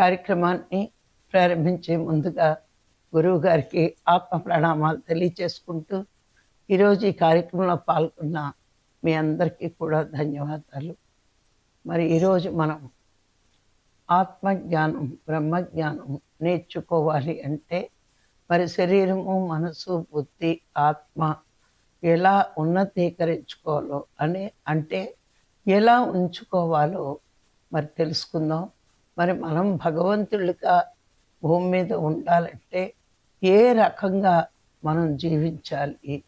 కార్యక్రమాన్ని ప్రారంభించే ముందుగా గురువు గారికి ఆత్మ ప్రణామాలు తెలియచేసుకుంటూ ఈరోజు ఈ కార్యక్రమంలో పాల్గొన్న మీ అందరికీ కూడా ధన్యవాదాలు. మరి ఈరోజు మనం ఆత్మజ్ఞానం బ్రహ్మజ్ఞానం నేర్చుకోవాలి అంటే మరి శరీరము మనసు బుద్ధి ఆత్మ ఎలా ఉన్నతీకరించుకోవాలో అని అంటే ఎలా ఉంచుకోవాలో మరి తెలుసుకుందాం. మరి మనం భగవంతుడిగా భూమి మీద ఉండాలంటే ఏ రకంగా మనం జీవించాలి?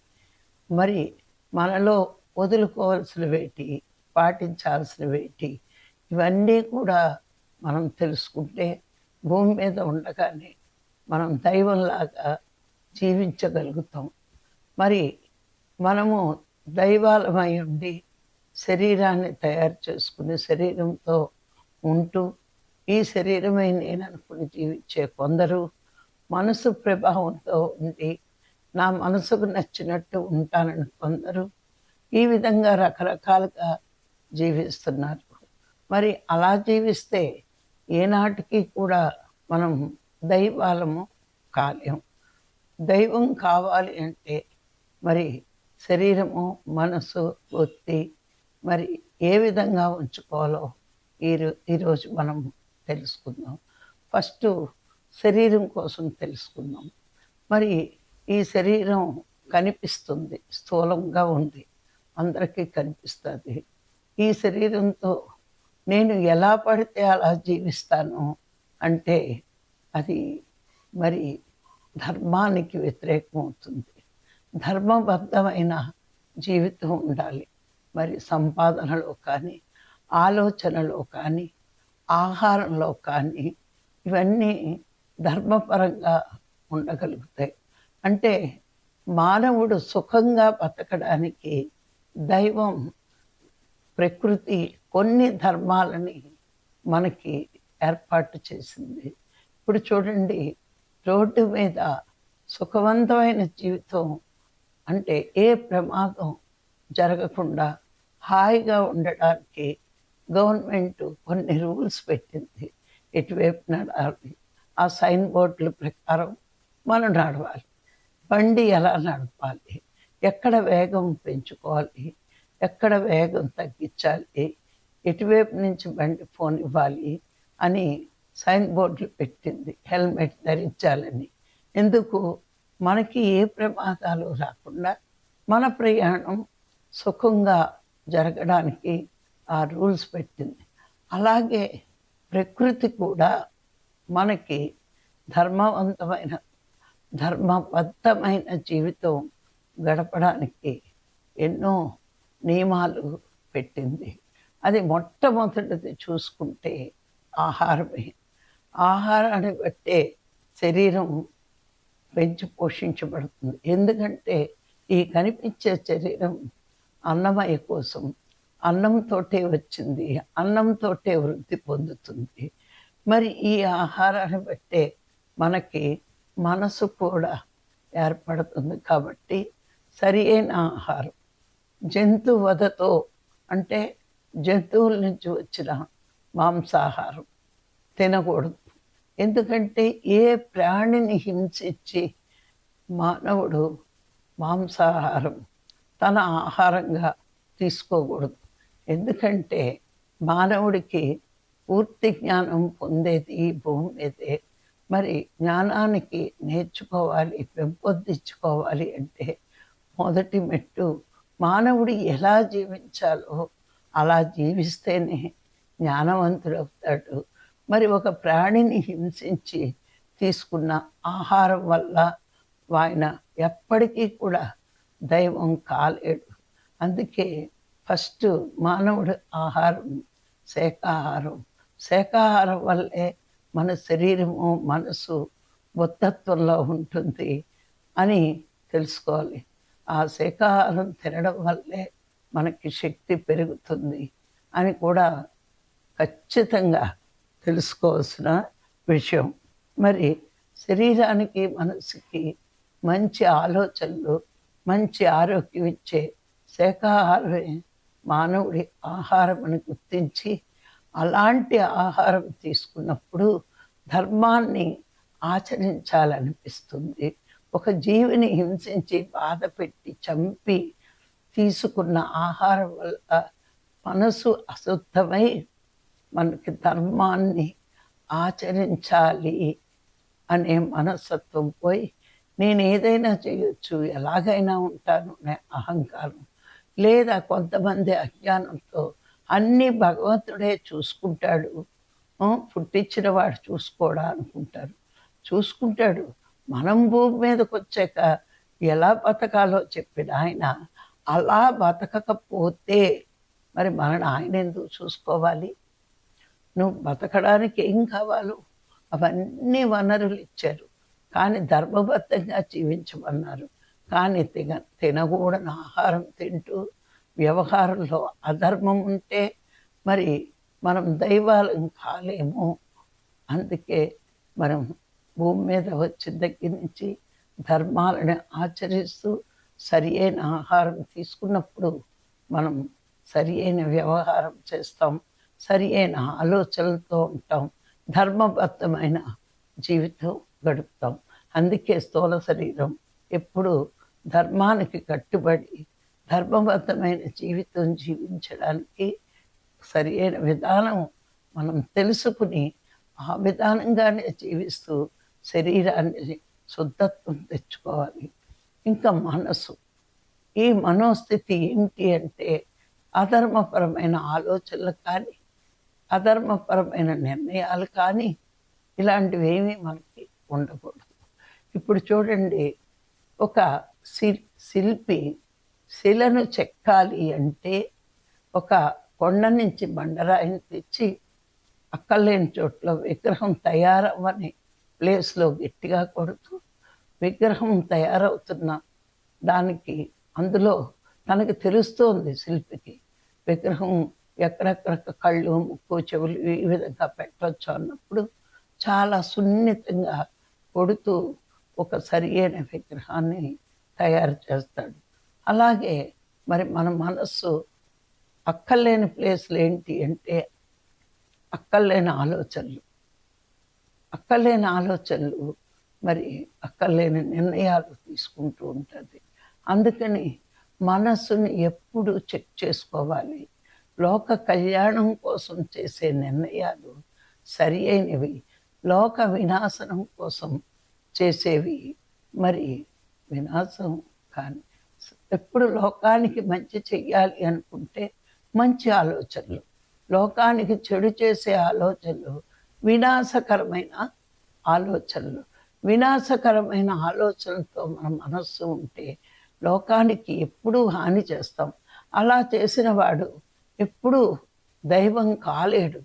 మరి మనలో వదులుకోవాల్సినవేటి పాటించాల్సినవేటి ఇవన్నీ కూడా మనం తెలుసుకుంటే భూమి మీద ఉండగానే మనం దైవంలాగా జీవించగలుగుతాం. మరి మనము దైవాలమై ఉండి శరీరాన్ని తయారు చేసుకుని శరీరంతో ఉంటూ ఈ శరీరమే నేననుకుని జీవించే కొందరు మనసు ప్రభావంతో ఉండి నా మనసుకు నచ్చినట్టు ఉంటానని కొందరు ఈ విధంగా రకరకాలుగా జీవిస్తున్నారు. మరి అలా జీవిస్తే ఏనాటికి కూడా మనం దైవాలము కాలేం. దైవం కావాలి అంటే మరి శరీరము మనసు బుద్ధి మరి ఏ విధంగా ఉంచుకోవాలో ఈరో ఈరోజు మనం తెలుసుకుందాం. ఫస్ట్ శరీరం కోసం తెలుసుకుందాం. మరి ఈ శరీరం కనిపిస్తుంది స్థూలంగా ఉంది అందరికీ కనిపిస్తుంది. ఈ శరీరంతో నేను ఎలా పడితే అలా జీవిస్తాను అంటే అది మరి ధర్మానికి వ్యతిరేకం అవుతుంది ధర్మబద్ధమైన జీవితం ఉండాలి. మరి సంపాదనలో కానీ ఆలోచనలో కానీ ఆహారంలో కానీ ఇవన్నీ ధర్మపరంగా ఉండగలుగుతాయి. అంటే మానవుడు సుఖంగా బతకడానికి దైవం ప్రకృతి కొన్ని ధర్మాలని మనకి ఏర్పాటు చేసింది. ఇప్పుడు చూడండి రోడ్డు మీద సుఖవంతమైన జీవితం అంటే ఏ ప్రమాదం జరగకుండా హాయిగా ఉండడానికి గవర్నమెంట్ కొన్ని రూల్స్ పెట్టింది. ఎటువైపు నడవాలి? ఆ సైన్ బోర్డుల ప్రకారం మనం నడవాలి. బండి ఎలా నడపాలి? ఎక్కడ వేగం పెంచుకోవాలి? ఎక్కడ వేగం తగ్గించాలి? ఎటువైపు నుంచి బండి ఫోన్ ఇవ్వాలి? అని సైన్ బోర్డులు పెట్టింది. హెల్మెట్ ధరించాలని. ఎందుకు? మనకి ఏ ప్రమాదాలు రాకుండా మన ప్రయాణం సుఖంగా జరగడానికి ఆ రూల్స్ పెట్టింది. అలాగే ప్రకృతి కూడా మనకి ధర్మవంతమైన ధర్మబద్ధమైన జీవితం గడపడానికి ఎన్నో నియమాలు పెట్టింది. అది మొట్టమొదటిది చూసుకుంటే ఆహారమే. ఆహారాన్ని బట్టే శరీరం పెంచి పోషించబడుతుంది. ఎందుకంటే ఈ కనిపించే శరీరం అన్నమయ్య కోసం అన్నంతోటే వచ్చింది అన్నంతోటే వృద్ధి పొందుతుంది. మరి ఈ ఆహారాన్ని బట్టే మనకి మనసు కూడా ఏర్పడుతుంది కాబట్టి సరి అయిన ఆహారం. జంతు వధతో అంటే జంతువుల నుంచి వచ్చిన మాంసాహారం తినకూడదు. ఎందుకంటే ఏ ప్రాణిని హింసించి మానవుడు మాంసాహారం తన ఆహారంగా తీసుకోకూడదు. ఎందుకంటే మానవుడికి పూర్తి జ్ఞానం పొందేది ఈ భూమి మీదే. మరి జ్ఞానానికి నేర్చుకోవాలి పెంపొందించుకోవాలి అంటే మొదటి మెట్టు మానవుడు ఎలా జీవించాలో అలా జీవిస్తేనే జ్ఞానవంతుడు అవుతాడు మరి ఒక ప్రాణిని హింసించి తీసుకున్న ఆహారం వల్ల ఆయన ఎప్పటికీ కూడా దైవం కాలేడు. అందుకే ఫస్ట్ మానవుడు ఆహారం శాఖాహారం. శాఖాహారం వల్లే మన శరీరము మనసు బొత్తత్వంలో ఉంటుంది అని తెలుసుకోవాలి. ఆ శాఖాహారం తినడం వల్లే మనకి శక్తి పెరుగుతుంది అని కూడా ఖచ్చితంగా తెలుసుకోవాల్సిన విషయం. మరి శరీరానికి మనసుకి మంచి ఆలోచనలు మంచి ఆరోగ్యం ఇచ్చే శాఖాహారమే మానవుడి ఆహారం అని గుర్తించి అలాంటి ఆహారం తీసుకున్నప్పుడు ధర్మాన్ని ఆచరించాలనిపిస్తుంది. ఒక జీవిని హింసించి బాధ పెట్టి చంపి తీసుకున్న ఆహారం వల్ల మనసు అశుద్ధమై మనకి ధర్మాన్ని ఆచరించాలి అనే మనస్తత్వం పోయి నేను ఏదైనా చేయొచ్చు ఎలాగైనా ఉంటాను అనే అహంకారం లేదా కొంతమంది అజ్ఞానంతో అన్నీ భగవంతుడే చూసుకుంటాడు. పుట్టించిన వాడు చూసుకోడా అనుకుంటారు. చూసుకుంటాడు. మనం భూమి మీదకి వచ్చాక ఎలా బతకాలో చెప్పిన ఆయన అలా బతకకపోతే మరి మనని ఆయన ఎందుకు చూసుకోవాలి? నువ్వు బతకడానికి ఏం కావాలో అవన్నీ వనరులు ఇచ్చారు. కానీ ధర్మబద్ధంగా జీవించమన్నారు. కానీ తిన తినకూడని ఆహారం తింటూ వ్యవహారంలో అధర్మం ఉంటే మరి మనం దైవాలం కాలేము. అందుకే మనం భూమి మీద వచ్చిన దగ్గర నుంచి ధర్మాలను ఆచరిస్తూ సరి అయిన ఆహారం తీసుకున్నప్పుడు మనం సరి అయిన వ్యవహారం చేస్తాం సరి అయిన ఆలోచనలతో ఉంటాం ధర్మబద్ధమైన జీవితం గడుపుతాం. అందుకే స్థూల శరీరం ఎప్పుడు ధర్మానికి కట్టుబడి ధర్మబద్ధమైన జీవితం జీవించడానికి సరి అయిన విధానం మనం తెలుసుకుని ఆ విధానంగానే జీవిస్తూ శరీరాన్ని శుద్ధత్వం తెచ్చుకోవాలి. ఇంకా మనసు. ఈ మనోస్థితి ఏంటి అంటే అధర్మపరమైన ఆలోచనలు కానీ అధర్మపరమైన నిర్ణయాలు కానీ ఇలాంటివి ఏమీ మనకి ఉండకూడదు. ఇప్పుడు చూడండి ఒక శిల్పి శిలను చెక్కాలి అంటే ఒక కొండ నుంచి బండరాయిని తెచ్చి అక్కర్లేని చోట్ల విగ్రహం తయారవ్వని ప్లేస్లో గట్టిగా కొడుతూ విగ్రహం తయారవుతున్న దానికి అందులో తనకు తెలుస్తోంది శిల్పికి విగ్రహం ఎక్కడెక్కడ కళ్ళు ముక్కు చెవులు ఈ విధంగా పెట్టవచ్చు అన్నప్పుడు చాలా సున్నితంగా కొడుతూ ఒక సరి అయిన విగ్రహాన్ని తయారు చేస్తాడు. అలాగే మరి మన మనస్సు అక్కర్లేని ప్లేస్లు ఏంటి అంటే అక్కర్లేని ఆలోచనలు. అక్కర్లేని ఆలోచనలు మరి అక్కర్లేని నిర్ణయాలు తీసుకుంటూ ఉంటుంది. అందుకని మనస్సుని ఎప్పుడు చెక్ చేసుకోవాలి. లోక కళ్యాణం కోసం చేసే నిర్ణయాలు సరి అయినవి. లోక వినాశనం కోసం చేసేవి. మరి వినాశం కానీ ఎప్పుడు లోకానికి మంచి చెయ్యాలి అనుకుంటే మంచి ఆలోచనలు. లోకానికి చెడు చేసే ఆలోచనలు వినాశకరమైన ఆలోచనలు. వినాశకరమైన ఆలోచనలతో మన మనస్సు ఉంటే లోకానికి ఎప్పుడూ హాని చేస్తాం. అలా చేసిన వాడు ఎప్పుడూ దైవం కాలేడు.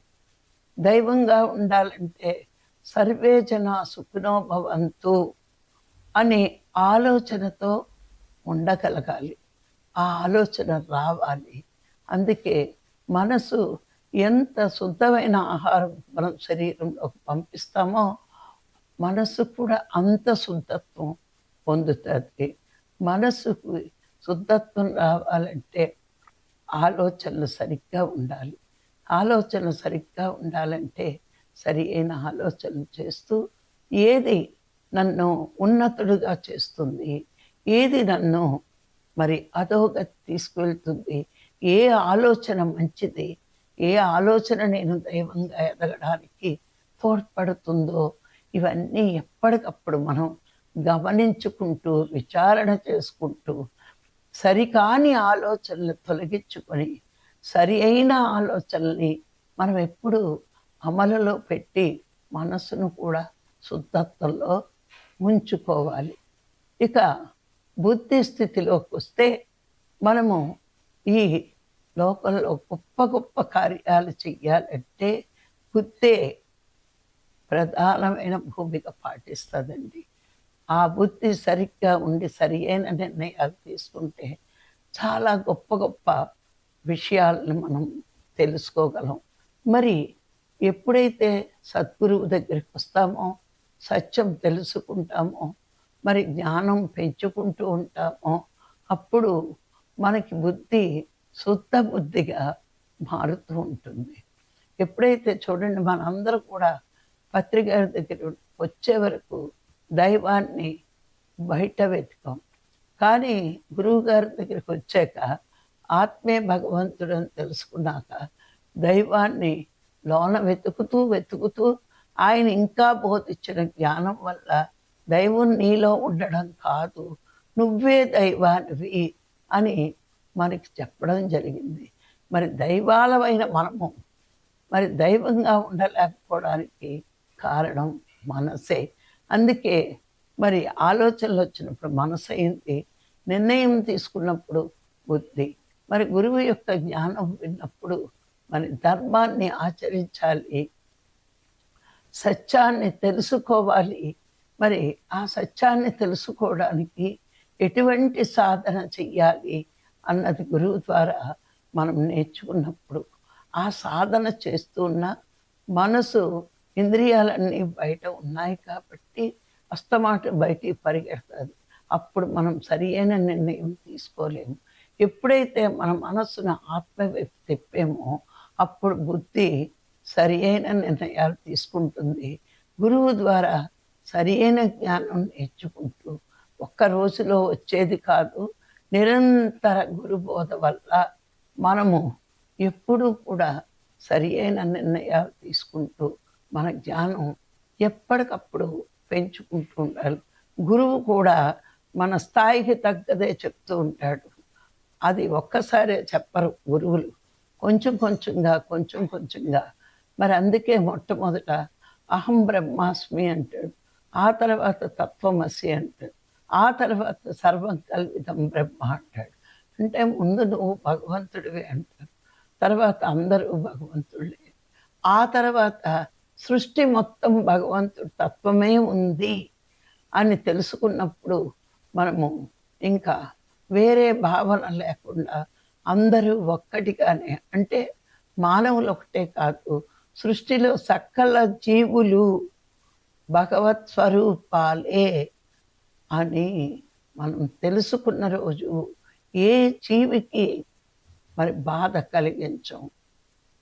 దైవంగా ఉండాలంటే సర్వే జన సుఖినో భవంతు. అనే ఆలోచనతో ఉండగలగాలి. ఆ ఆలోచన రావాలి. అందుకే మనసు ఎంత శుద్ధమైన ఆహారం మనం శరీరంలోకి పంపిస్తామో మనసు కూడా అంత శుద్ధత్వం పొందుతుంది. మనసుకు శుద్ధత్వం రావాలంటే ఆలోచనలు సరిగ్గా ఉండాలి. ఆలోచన సరిగ్గా ఉండాలంటే సరి అయిన ఆలోచనలు చేస్తూ ఏది నన్ను ఉన్నతుడుగా చేస్తుంది. ఏది నన్ను మరి అధోగతి తీసుకువెళ్తుంది? ఏ ఆలోచన మంచిది? ఏ ఆలోచన నేను దైవంగా ఎదగడానికి తోడ్పడుతుందో? ఇవన్నీ ఎప్పటికప్పుడు మనం గమనించుకుంటూ విచారణ చేసుకుంటూ సరికాని ఆలోచనలు తొలగించుకొని సరి అయిన ఆలోచనల్ని మనం ఎప్పుడు అమలులో పెట్టి మనస్సును కూడా శుద్ధత్వంలో ఉంచుకోవాలి. ఇక బుద్ధి స్థితిలోకి వస్తే మనము ఈ లోకంలో గొప్ప గొప్ప కార్యాలు చెయ్యాలంటే బుద్ధే ప్రధానమైన భూమిక పాటిస్తుందండి. ఆ బుద్ధి సరిగ్గా ఉండి సరి అయిన నిర్ణయాలు తీసుకుంటే చాలా గొప్ప గొప్ప విషయాలను మనం తెలుసుకోగలం. మరి ఎప్పుడైతే సద్గురువు దగ్గరికి వస్తామో సత్యం తెలుసుకుంటామో మరి జ్ఞానం పెంచుకుంటూ ఉంటామో అప్పుడు మనకి బుద్ధి శుద్ధ బుద్ధిగా మారుతూ ఉంటుంది. ఎప్పుడైతే చూడండి మనందరూ కూడా పత్రికారి దగ్గర వచ్చే వరకు దైవాన్ని బయట వెతుకాం. కానీ గురువు గారి దగ్గరికి వచ్చాక ఆత్మే భగవంతుడు అని తెలుసుకున్నాక దైవాన్ని లోన వెతుకుతూ వెతుకుతూ ఆయన ఇంకా బోధించిన జ్ఞానం వల్ల దైవం నీలో ఉండడం కాదు. నువ్వే దైవానివి అని మనకి చెప్పడం జరిగింది. మరి దైవాలమైన మనము మరి దైవంగా ఉండలేకపోవడానికి కారణం మనసే. అందుకే మరి ఆలోచనలు వచ్చినప్పుడు మనసు అయింది నిర్ణయం తీసుకున్నప్పుడు బుద్ధి. మరి గురువు యొక్క జ్ఞానం విన్నప్పుడు మరి ధర్మాన్ని ఆచరించాలి సత్యాన్ని తెలుసుకోవాలి. మరి ఆ సత్యాన్ని తెలుసుకోవడానికి ఎటువంటి సాధన చెయ్యాలి అన్నది గురువు ద్వారా మనం నేర్చుకున్నప్పుడు. ఆ సాధన చేస్తున్న మనసు ఇంద్రియాలన్నీ బయట ఉన్నాయి కాబట్టి అస్తమాట బయటికి పరిగెడుతుంది అప్పుడు మనం సరి అయిన నిర్ణయం తీసుకోలేము. ఎప్పుడైతే మన మనస్సును ఆత్మ తిప్పేమో అప్పుడు బుద్ధి సరి అయిన నిర్ణయాలు తీసుకుంటుంది. గురువు ద్వారా సరి అయిన జ్ఞానం నేర్చుకుంటూ ఒక్క రోజులో వచ్చేది కాదు. నిరంతర గురుబోధ వల్ల మనము ఎప్పుడూ కూడా సరి అయిన నిర్ణయాలు తీసుకుంటూ మన జ్ఞానం ఎప్పటికప్పుడు పెంచుకుంటూ ఉండాలి. గురువు కూడా మన స్థాయికి తగ్గదే చెప్తూ ఉంటాడు. అది ఒక్కసారే చెప్పరు గురువులు. కొంచెం కొంచెంగా కొంచెం కొంచెంగా మరి అందుకే మొట్టమొదట అహం బ్రహ్మాస్మి అంటాడు. ఆ తర్వాత తత్వమసి అంటాడు. ఆ తర్వాత సర్వం కల్వితం బ్రహ్మ అంటాడు. అంటే ముందు నువ్వు భగవంతుడివి అంటాడు తర్వాత అందరూ భగవంతుడే ఆ తర్వాత సృష్టి మొత్తం భగవంతుడు తత్వమే ఉంది అని తెలుసుకున్నప్పుడు మనము ఇంకా వేరే భావన లేకుండా అందరూ ఒక్కటిగానే అంటే మానవులు ఒకటే కాదు సృష్టిలో సకల జీవులు భగవత్ స్వరూపాలే అని మనం తెలుసుకున్న రోజు ఏ జీవికి మరి బాధ కలిగించం?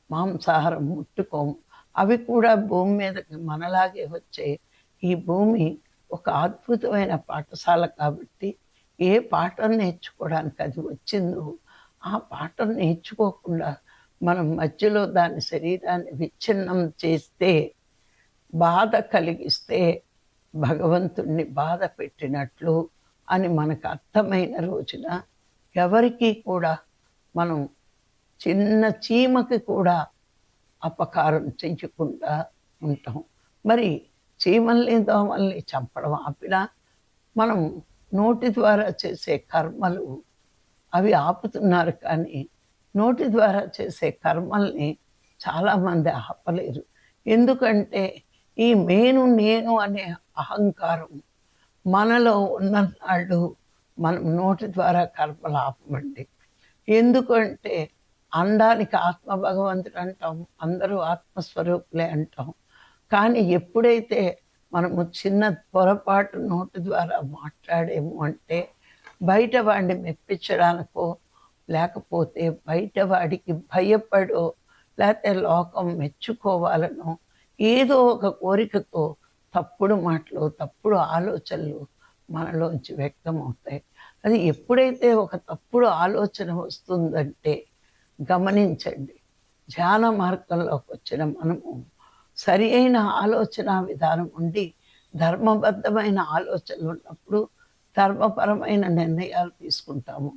మాంసాహారం ముట్టుకోము అవి కూడా భూమి మీదకి మనలాగే వచ్చే ఈ భూమి ఒక అద్భుతమైన పాఠశాల కాబట్టి ఏ పాఠం నేర్చుకోవడానికి అది వచ్చిందో ఆ పాఠం నేర్చుకోకుండా మనం మధ్యలో దాని శరీరాన్ని విచ్ఛిన్నం చేస్తే బాధ కలిగిస్తే భగవంతుణ్ణి బాధ పెట్టినట్లు అని మనకు అర్థమైన రోజున ఎవరికీ కూడా మనం చిన్న చీమకి కూడా అపకారం చెయ్యకుండా ఉంటాం. మరి చీమల్ని దోమల్ని చంపడం ఆపినా మనం నోటి ద్వారా చేసే కర్మలు అవి ఆపుతున్నారు కానీ నోటి ద్వారా చేసే కర్మల్ని చాలామంది ఆపలేరు. ఎందుకంటే ఈ నేను నేను అనే అహంకారం మనలో ఉన్ననాళ్ళు మనం నోటి ద్వారా కర్మలు ఆపమండి. ఎందుకంటే అండానికి ఆత్మ భగవంతుడు అంటాం అందరూ ఆత్మస్వరూపులే అంటాం. కానీ ఎప్పుడైతే మనము చిన్న పొరపాటు నోటి ద్వారా మాట్లాడేము అంటే బయట వాడిని మెప్పించడానికో లేకపోతే బయట వాడికి భయపడో లేకపోతే లోకం మెచ్చుకోవాలనో ఏదో ఒక కోరికతో తప్పుడు మాటలు తప్పుడు ఆలోచనలు మనలోంచి వ్యక్తమవుతాయి. అది ఎప్పుడైతే ఒక తప్పుడు ఆలోచన వస్తుందంటే గమనించండి ధ్యాన మార్గంలోకి వచ్చిన మనము సరి అయిన ఆలోచన విధానం ఉండి ధర్మబద్ధమైన ఆలోచనలు ఉన్నప్పుడు ధర్మపరమైన నిర్ణయాలు తీసుకుంటాము.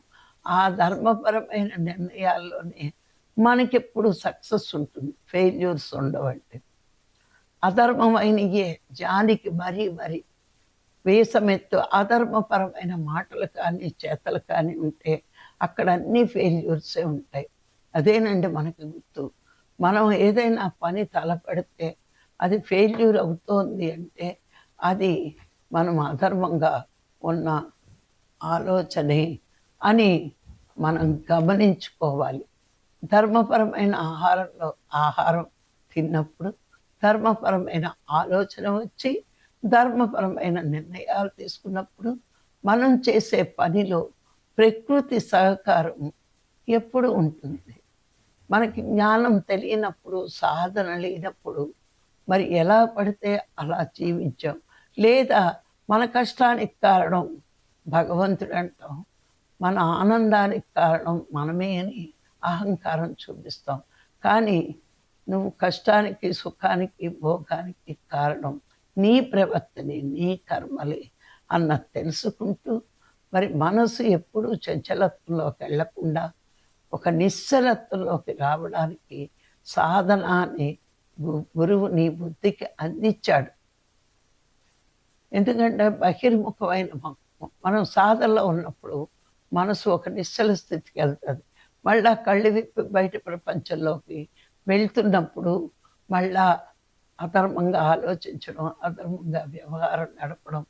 ఆ ధర్మపరమైన నిర్ణయాల్లోనే మనకెప్పుడు సక్సెస్ ఉంటుంది ఫెయిల్యూర్స్ ఉండవండి. అధర్మమైనయే జానికి మరీ మరీ. వేసమెత్తు అధర్మపరమైన మాటలు కానీ చేతలు కానీ ఉంటే అక్కడ అన్ని ఫెయిల్యూర్సే ఉంటాయి. అదేనండి మనకు గుర్తు. మనం ఏదైనా పని తలపెడితే అది ఫెయిల్యూర్ అవుతోంది అంటే అది మనం అధర్మంగా ఉన్న ఆలోచనే అని మనం గమనించుకోవాలి. ధర్మపరమైన ఆహారంలో ఆహారం తిన్నప్పుడు ధర్మపరమైన ఆలోచన వచ్చి ధర్మపరమైన నిర్ణయాలు తీసుకున్నప్పుడు మనం చేసే పనిలో ప్రకృతి సహకారం ఎప్పుడు ఉంటుంది. మనకి జ్ఞానం తెలియనప్పుడు సాధన లేనప్పుడు మరి ఎలా పడితే అలా జీవించాం. లేదా మన కష్టానికి కారణం భగవంతుడు అంటాం. మన ఆనందానికి కారణం మనమే అని అహంకారం చూపిస్తాం. కానీ నువ్వు కష్టానికి సుఖానికి భోగానికి కారణం నీ ప్రవర్తనే నీ కర్మలే అన్న తెలుసుకుంటూ మరి మనసు ఎప్పుడూ చంచలత్వంలోకి వెళ్ళకుండా ఒక నిశ్చలత్వంలోకి రావడానికి సాధన అని గు- గురువు నీ బుద్ధికి అందించాడు. ఎందుకంటే బహిర్ముఖమైన మనం సాధనలో ఉన్నప్పుడు మనసు ఒక నిశ్చల స్థితికి వెళ్తుంది. మళ్ళా కళ్ళు విప్పి బయట ప్రపంచంలోకి వెళ్తున్నప్పుడు మళ్ళా అధర్మంగా ఆలోచించడం అధర్మంగా వ్యవహారం నడపడం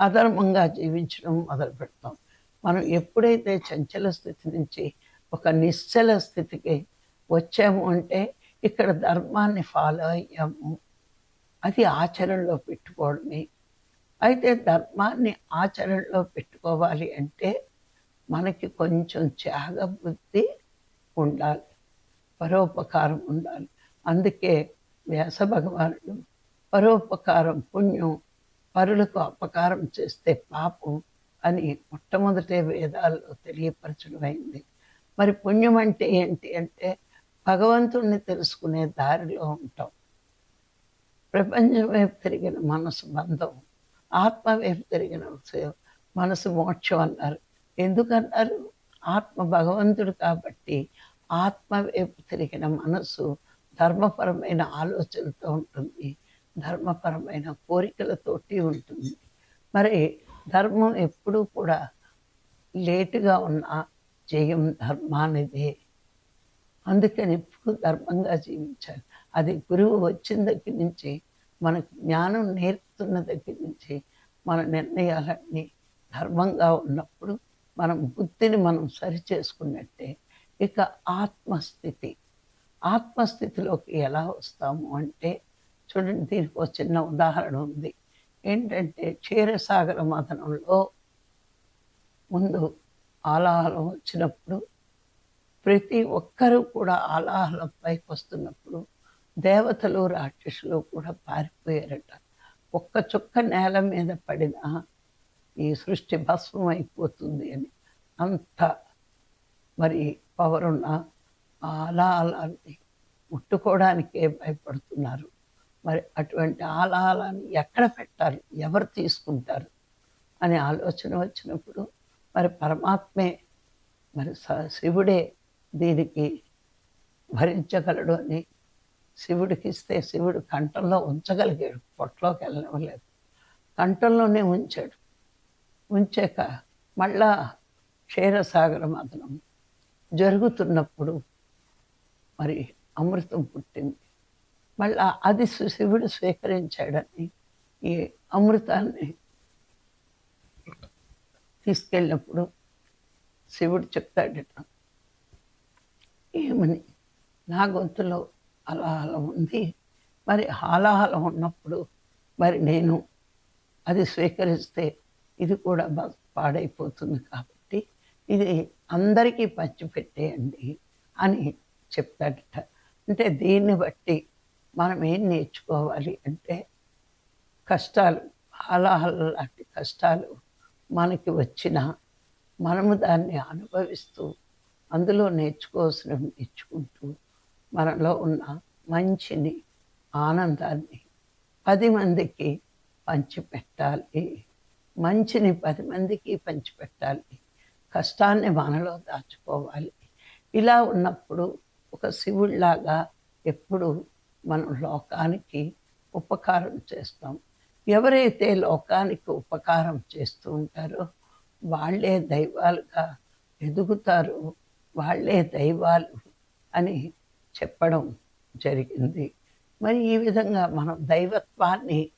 అధర్మంగా జీవించడం మొదలు పెడతాం. మనం ఎప్పుడైతే చంచల స్థితి నుంచి ఒక నిశ్చల స్థితికి వచ్చాము అంటే ఇక్కడ ధర్మాన్ని ఫాలో అయ్యాము. అది ఆచరణలో పెట్టుకోవడమే. అయితే ధర్మాన్ని ఆచరణలో పెట్టుకోవాలి అంటే మనకి కొంచెం త్యాగ బుద్ధి ఉండాలి పరోపకారం ఉండాలి. అందుకే వ్యాస భగవానుడు పరోపకారం పుణ్యం పరులకు అపకారం చేస్తే పాపం అని మొట్టమొదటే వేదాల్లో తెలియపరచడం అయింది మరి పుణ్యం అంటే ఏంటి అంటే భగవంతుణ్ణి తెలుసుకునే దారిలో ఉంటాం. ప్రపంచం వైపు తిరిగిన మనసు బంధం ఆత్మ వైపు తిరిగిన సే- మనసు మోక్షం అన్నారు. ఎందుకన్నారు ఆత్మ భగవంతుడు కాబట్టి ఆత్మ వైపు తిరిగిన మనసు ధర్మపరమైన ఆలోచనతో ఉంటుంది. ధర్మపరమైన కోరికలతోటి ఉంటుంది. మరి ధర్మం ఎప్పుడూ కూడా లేటుగా ఉన్న జయం ధర్మానిదే అందుకని ఎప్పుడు ధర్మంగా జీవించాలి. అది గురువు వచ్చిన దగ్గర నుంచి మనకు జ్ఞానం నేర్పుతున్న దగ్గర నుంచి మన నిర్ణయాలన్నీ ధర్మంగా ఉన్నప్పుడు మనం బుద్ధిని మనం సరి చేసుకున్నట్టే ఇక ఆత్మస్థితి. ఆత్మస్థితిలోకి ఎలా వస్తాము అంటే చూడండి దీనికి ఒక చిన్న ఉదాహరణ ఉంది. ఏంటంటే క్షీరసాగర మథనంలో ముందు ఆలాహలం వచ్చినప్పుడు ప్రతి ఒక్కరూ కూడా ఆలాహలం పైకి వస్తున్నప్పుడు దేవతలు రాక్షసులు కూడా పారిపోయారట. ఒక్క చుక్క నేల మీద పడినా ఈ సృష్టి భస్మం అయిపోతుంది అని. అంత మరి పవర్ ఉన్న ఆలాలని ముట్టుకోవడానికే భయపడుతున్నారు. మరి అటువంటి ఆలాలని ఎక్కడ పెట్టాలి? ఎవరు తీసుకుంటారు? అనే ఆలోచన వచ్చినప్పుడు మరి పరమాత్మే మరి స- శివుడే దీనికి భరించగలడు అని శివుడికి ఇస్తే శివుడు కంఠంలో ఉంచగలిగాడు. పొట్టలోకి వెళ్ళనివ్వలేదు. కంఠంలోనే ఉంచాడు. ఉంచాక మళ్ళా క్షీరసాగర మదనం జరుగుతున్నప్పుడు మరి అమృతం పుట్టింది. మళ్ళా అది శివుడు స్వీకరించాడని ఈ అమృతాన్ని తీసుకెళ్ళినప్పుడు శివుడు చెప్తాడట ఏమని? నా గొంతులో అలాహలం ఉంది. మరి హాలాహలం ఉన్నప్పుడు మరి నేను అది స్వీకరిస్తే ఇది కూడా బాగా పాడైపోతుంది కాబట్టి ఇది అందరికీ పంచిపెట్టేయండి అని చెప్పాడట. అంటే దీన్ని బట్టి మనం ఏం నేర్చుకోవాలి అంటే కష్టాలు హాలాహల లాంటి కష్టాలు మనకి వచ్చినా మనము దాన్ని అనుభవిస్తూ అందులో నేర్చుకోవాల్సినవి నేర్చుకుంటూ మనలో ఉన్న మంచిని ఆనందాన్ని పది మందికి పంచిపెట్టాలి మంచిని పది మందికి పంచిపెట్టాలి. కష్టాన్ని మనలో దాచుకోవాలి. ఇలా ఉన్నప్పుడు ఒక శివుడిలాగా ఎప్పుడు మనం లోకానికి ఉపకారం చేస్తాం. ఎవరైతే లోకానికి ఉపకారం చేస్తూ ఉంటారో వాళ్ళే దైవాలుగా ఎదుగుతారు. వాళ్ళే దైవాలు అని చెప్పడం జరిగింది. మరి ఈ విధంగా మనం దైవత్వాన్ని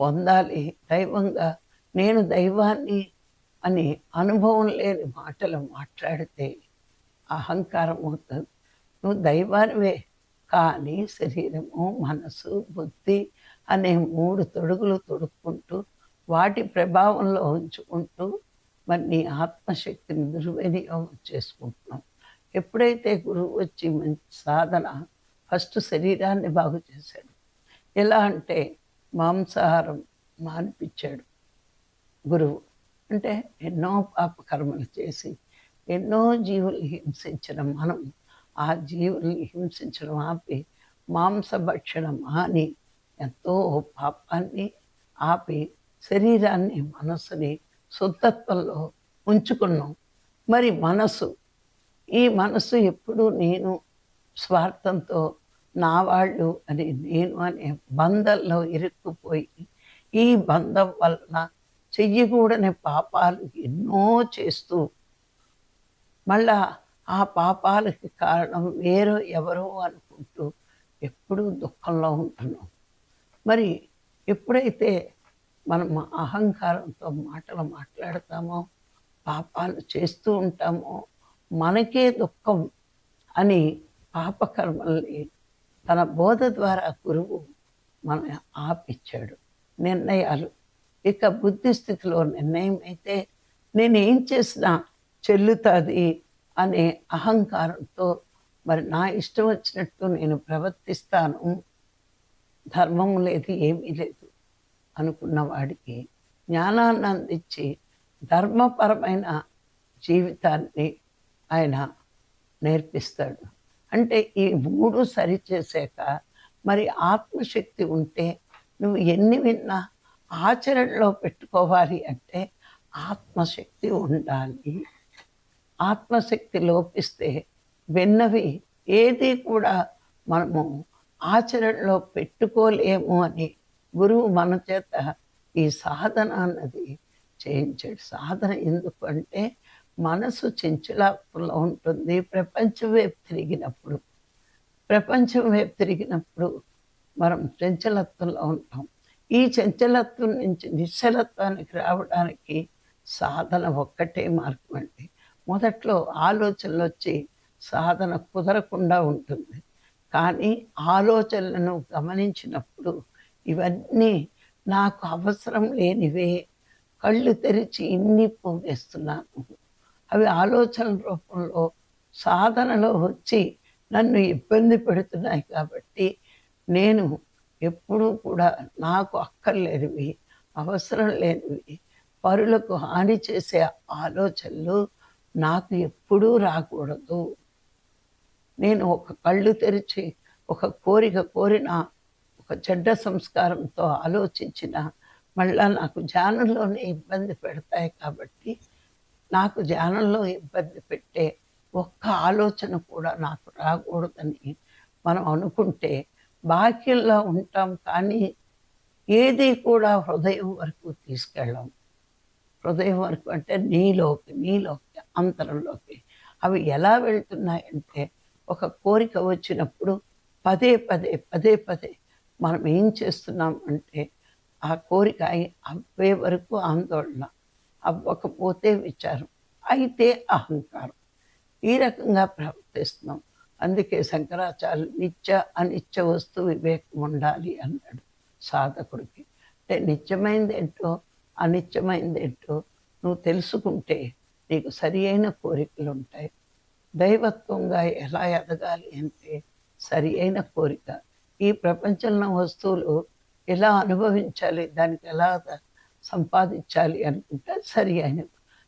పొందాలి. దైవంగా నేను దైవాన్ని అని అనుభవం లేని మాటలు మాట్లాడితే అహంకారం అవుతుంది. నువ్వు దైవానివే కానీ శరీరము మనసు బుద్ధి అనే మూడు తొడుగులు తొడుక్కుంటూ వాటి ప్రభావంలో ఉంచుకుంటూ మరి నీ ఆత్మశక్తిని దుర్వినియోగం చేసుకుంటున్నాం ఎప్పుడైతే గురువు వచ్చి మంచి సాధన ఫస్ట్ శరీరాన్ని బాగు చేశాడు. ఎలా అంటే మాంసాహారం మానిపించాడు. గురువు. అంటే ఎన్నో పాపకర్మలు చేసి ఎన్నో జీవులు హింసించిన మనం ఆ జీవుల్ని హింసించడం ఆపి మాంసభక్షణం అని ఎంతో పాపాన్ని ఆపి శరీరాన్ని మనసుని శుద్ధత్వంలో ఉంచుకున్నాం. మరి మనసు ఈ మనసు ఎప్పుడు నేను స్వార్థంతో నా వాళ్ళు అని నేను అనే బంధంలో ఇరుక్కుపోయి ఈ బంధం వలన చెయ్యకూడని పాపాలు ఎన్నో చేస్తూ మళ్ళా ఆ పాపాలకి కారణం వేరే ఎవరో అనుకుంటూ ఎప్పుడూ దుఃఖంలో ఉంటున్నాం. మరి ఎప్పుడైతే మనం అహంకారంతో మాటలు మాట్లాడతామో పాపాలు చేస్తూ ఉంటామో మనకే దుఃఖం అని పాపకర్మల్ని తన బోధ ద్వారా గురువు మన ఆపిచ్చాడు నిర్ణయాలు ఇక బుద్ధి స్థితిలో నిర్ణయం అయితే నేనేం చేసినా చెల్లుతుంది అనే అహంకారంతో మరి నా ఇష్టం వచ్చినట్టు నేను ప్రవర్తిస్తాను. ధర్మం లేదు ఏమీ లేదు అనుకున్న వాడికి జ్ఞానాన్ని అందించి ధర్మపరమైన జీవితాన్ని ఆయన నేర్పిస్తాడు. అంటే ఈ మూడు సరిచేసాక మరి ఆత్మశక్తి ఉంటే నువ్వు ఎన్ని విన్నా ఆచరణలో పెట్టుకోవాలి అంటే ఆత్మశక్తి ఉండాలి. ఆత్మశక్తి లోపిస్తే విన్నవి ఏది కూడా మనము ఆచరణలో పెట్టుకోలేము అని గురువు మన చేత ఈ సాధన అన్నది చేయించాడు. సాధన ఎందుకంటే మనసు చెంచులాపులో ఉంటుంది. ప్రపంచం వైపు తిరిగినప్పుడు ప్రపంచం వైపు తిరిగినప్పుడు మనం చెంచలత్వంలో ఉంటాం. ఈ చంచలత్వం నుంచి నిశ్చలత్వానికి రావడానికి సాధన ఒక్కటే మార్గం అండి. మొదట్లో ఆలోచనలు వచ్చి సాధన కుదరకుండా ఉంటుంది. కానీ ఆలోచనలను గమనించినప్పుడు ఇవన్నీ నాకు అవసరం లేనివే కళ్ళు తెరిచి ఇన్ని పోగేస్తున్నాను. అవి ఆలోచన రూపంలో సాధనలో వచ్చి నన్ను ఇబ్బంది పెడుతున్నాయి కాబట్టి నేను ఎప్పుడూ కూడా నాకు అక్కర్లేనివి అవసరం లేనివి పరులకు హాని చేసే ఆలోచనలు నాకు ఎప్పుడూ రాకూడదు. నేను ఒక కళ్ళు తెరిచి ఒక కోరిక కోరిన ఒక చెడ్డ సంస్కారంతో ఆలోచించిన మళ్ళా నాకు ధ్యానంలోనే ఇబ్బంది పెడతాయి కాబట్టి నాకు ధ్యానంలో ఇబ్బంది పెట్టే ఒక్క ఆలోచన కూడా నాకు రాకూడదని మనం అనుకుంటే బాహ్యంలో ఉంటాం కానీ ఏది కూడా హృదయం వరకు తీసుకెళ్ళాం. హృదయం వరకు అంటే నీలోకి నీలోకి అంతరంలోకి. అవి ఎలా వెళ్తున్నాయంటే ఒక కోరిక వచ్చినప్పుడు పదే పదే పదే పదే మనం ఏం చేస్తున్నాం అంటే ఆ కోరిక అవ్వే వరకు ఆందోళన అవ్వకపోతే విచారం అయితే అహంకారం. ఈ రకంగా ప్రవర్తిస్తున్నాం. అందుకే శంకరాచార్యులు నిత్య అనిత్య వస్తు వివేకం ఉండాలి అన్నాడు సాధకుడికి. అంటే నిత్యమైంది ఏంటో అనిత్యమైంది ఏంటో నువ్వు తెలుసుకుంటే నీకు సరి అయిన కోరికలు ఉంటాయి. దైవత్వంగా ఎలా ఎదగాలి అంటే సరి అయిన కోరిక. ఈ ప్రపంచంలో వస్తువులు ఎలా అనుభవించాలి దానికి ఎలా సంపాదించాలి అనుకుంటే సరి అయిన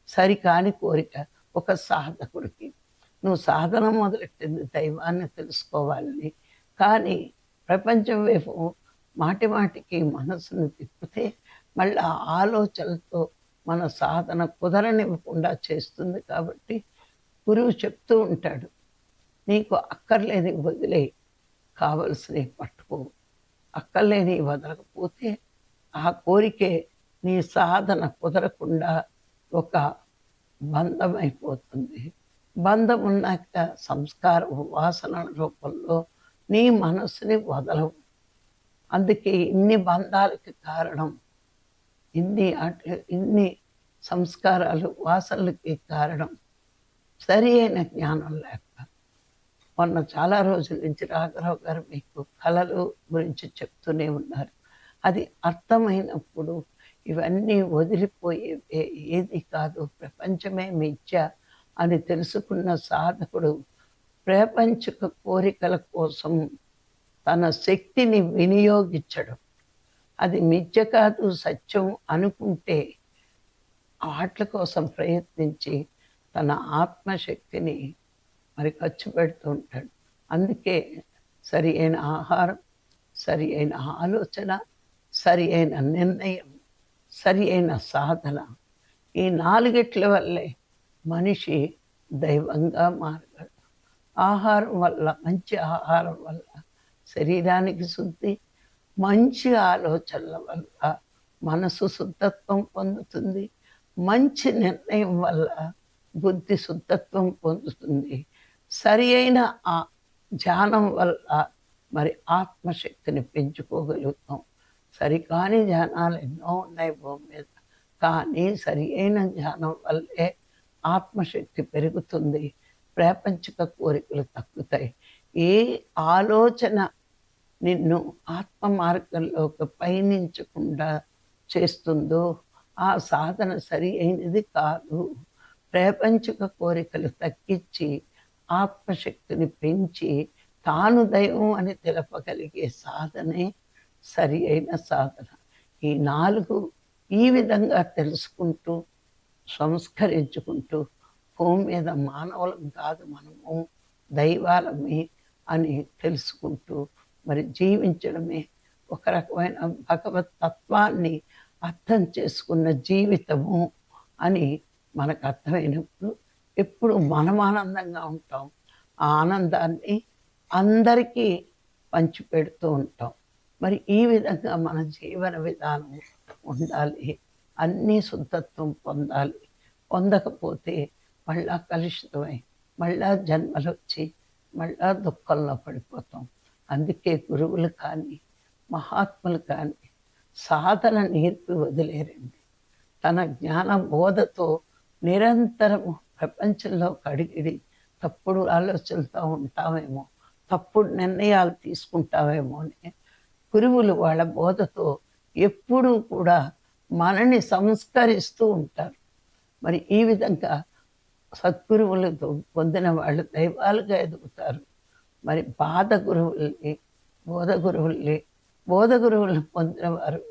సరికాని కోరిక ఒక సాధకుడికి. నువ్వు సాధన మొదలెట్టింది దైవాన్ని తెలుసుకోవాలని కానీ ప్రపంచం వైపు మాటి మాటికి మనసును తిప్పితే మళ్ళీ ఆ ఆలోచనలతో మన సాధన కుదరనివ్వకుండా చేస్తుంది కాబట్టి గురువు చెప్తూ ఉంటాడు నీకు అక్కర్లేని వదిలే కావలసినవి పట్టుకో. అక్కర్లేని వదలకపోతే ఆ కోరికే నీ సాధన కుదరకుండా ఒక బంధం అయిపోతుంది బంధం ఉన్నాక సంస్కారం వాసన రూపంలో నీ మనసుని వదలవు. అందుకే ఇన్ని బంధాలకి కారణం ఇన్ని అట్ల ఇన్ని సంస్కారాలు వాసనలకి కారణం సరి అయిన జ్ఞానం లేక. మొన్న చాలా రోజుల నుంచి రాఘరావు గారు మీకు కళలు గురించి చెప్తూనే ఉన్నారు. అది అర్థమైనప్పుడు ఇవన్నీ వదిలిపోయే ఏది కాదు. ప్రపంచమే మిథ్య. అని తెలుసుకున్న సాధకుడు ప్రపంచక కోరికల కోసం తన శక్తిని వినియోగించడం. అది మిథ్య కాదు సత్యం అనుకుంటే ఆటల కోసం ప్రయత్నించి తన ఆత్మశక్తిని మరి ఖర్చు పెడుతూ ఉంటాడు. అందుకే సరి అయిన ఆహారం సరి అయిన ఆలోచన సరి అయిన నిర్ణయం సరి అయిన సాధన ఈ నాలుగిట్ల వల్లే మనిషి దైవంగా మారగలడు. ఆహారం వల్ల మంచి ఆహారం వల్ల శరీరానికి శుద్ధి మంచి ఆలోచనల వల్ల మనసు శుద్ధత్వం పొందుతుంది. మంచి నిర్ణయం వల్ల బుద్ధి శుద్ధత్వం పొందుతుంది. సరి అయిన ఆ ధ్యానం వల్ల మరి ఆత్మశక్తిని పెంచుకోగలుగుతాం. సరికాని ధ్యానాలు ఎన్నో ఉన్నాయి భూమి మీద. కానీ సరి అయిన ధ్యానం వల్లే ఆత్మశక్తి పెరుగుతుంది. ప్రాపంచిక కోరికలు తగ్గుతాయి. ఏ ఆలోచన నిన్ను ఆత్మ మార్గంలోకి పయనించకుండా చేస్తుందో ఆ సాధన సరి అయినది కాదు. ప్రాపంచిక కోరికలు తగ్గించి ఆత్మశక్తిని పెంచి తాను దైవం అని తెలపగలిగే సాధనే సరి అయిన సాధన. ఈ నాలుగు ఈ విధంగా తెలుసుకుంటూ సంస్కరించుకుంటూ భూమి మీద మానవులం కాదు మనము దైవాలమే అని తెలుసుకుంటూ మరి జీవించడమే ఒక రకమైన భగవత్ తత్వాన్ని అర్థం చేసుకున్న జీవితము అని మనకు అర్థమైనప్పుడు ఎప్పుడు మనం ఆనందంగా ఉంటాం. ఆ ఆనందాన్ని అందరికీ పంచిపెడుతూ ఉంటాం. మరి ఈ విధంగా మన జీవన విధానం ఉండాలి. అన్నీ శుద్ధత్వం పొందాలి. పొందకపోతే మళ్ళా కలుషితమై మళ్ళా జన్మలు వచ్చి మళ్ళా దుఃఖంలో పడిపోతాం. అందుకే గురువులు కానీ మహాత్ములు కానీ సాధన నేర్పి వదిలేరండి. తన జ్ఞాన బోధతో నిరంతరము ప్రపంచంలో కడిగిడి తప్పుడు ఆలోచనలతో ఉంటామేమో తప్పుడు నిర్ణయాలు తీసుకుంటామేమో అని గురువులు వాళ్ళ బోధతో ఎప్పుడూ కూడా మనని సంస్కరిస్తూ ఉంటారు. మరి ఈ విధంగా సద్గురువులతో పొందిన వాళ్ళు దైవాలుగా ఎదుగుతారు. మరి బాధ గురువుల్ని బోధ గురువుల్ని బోధ గురువులను పొందిన వారు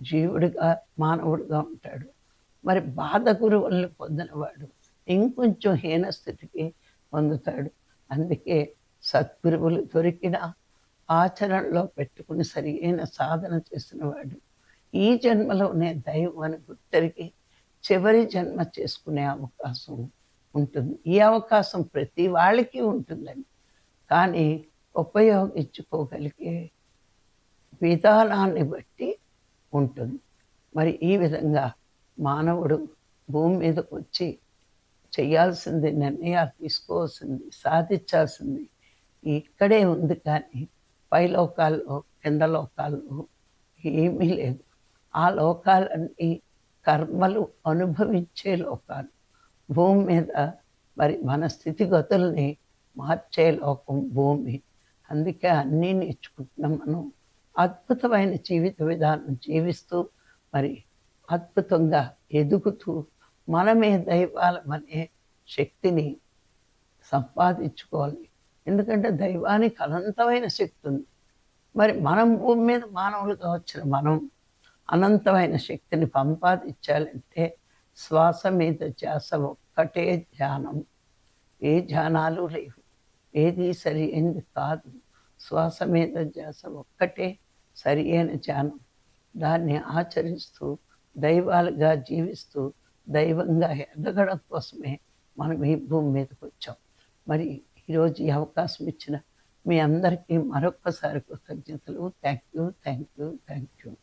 జీవుడిగా మానవుడిగా ఉంటాడు. మరి బాధ గురువులను పొందినవాడు ఇంకొంచెం హీన స్థితికి పొందుతాడు. అందుకే సద్గురువులు దొరికిన ఆచరణలో పెట్టుకుని సరి అయిన సాధన చేసిన వాడు ఈ జన్మలోనే దైవం అని గుర్తెరిగి చివరి జన్మ చేసుకునే అవకాశం ఉంటుంది. ఈ అవకాశం ప్రతి వాళ్ళకి ఉంటుందండి. కానీ ఉపయోగించుకోగలిగే విధానాన్ని బట్టి ఉంటుంది. మరి ఈ విధంగా మానవుడు భూమి మీదకు వచ్చి చేయాల్సింది నిర్ణయాలు తీసుకోవాల్సింది సాధించాల్సింది ఇక్కడే ఉంది. కానీ పై లోకాల్లో కింద లోకాల్లో ఏమీ లేదు. ఆ లోకాలన్నీ కర్మలు అనుభవించే లోకాలు. భూమి మీద మరి మన స్థితిగతుల్ని మార్చే లోకం భూమి. అందుకే అన్నీ నేర్చుకుంటున్నాం మనం. అద్భుతమైన జీవిత విధానం జీవిస్తూ మరి అద్భుతంగా ఎదుగుతూ మనమే దైవాలమనే శక్తిని సంపాదించుకోవాలి. ఎందుకంటే దైవానికి అనంతమైన శక్తి ఉంది. మరి మనం భూమి మీద మానవులుగా వచ్చిన మనం అనంతమైన శక్తిని సంపాదించాలంటే శ్వాస మీద ధ్యాస ఒక్కటే ధ్యానం. ఏ ధ్యానాలు లేవు. ఏది సరి అయింది కాదు. శ్వాస మీద ధ్యాస ఒక్కటే సరి అయిన ధ్యానం. దాన్ని ఆచరిస్తూ దైవాలుగా జీవిస్తూ దైవంగా ఎదగడం కోసమే మనం ఈ భూమి మీదకి వచ్చాం. మరి ఈరోజు ఈ అవకాశం ఇచ్చిన మీ అందరికీ మరొక్కసారి కృతజ్ఞతలు. Thank you thank you thank you.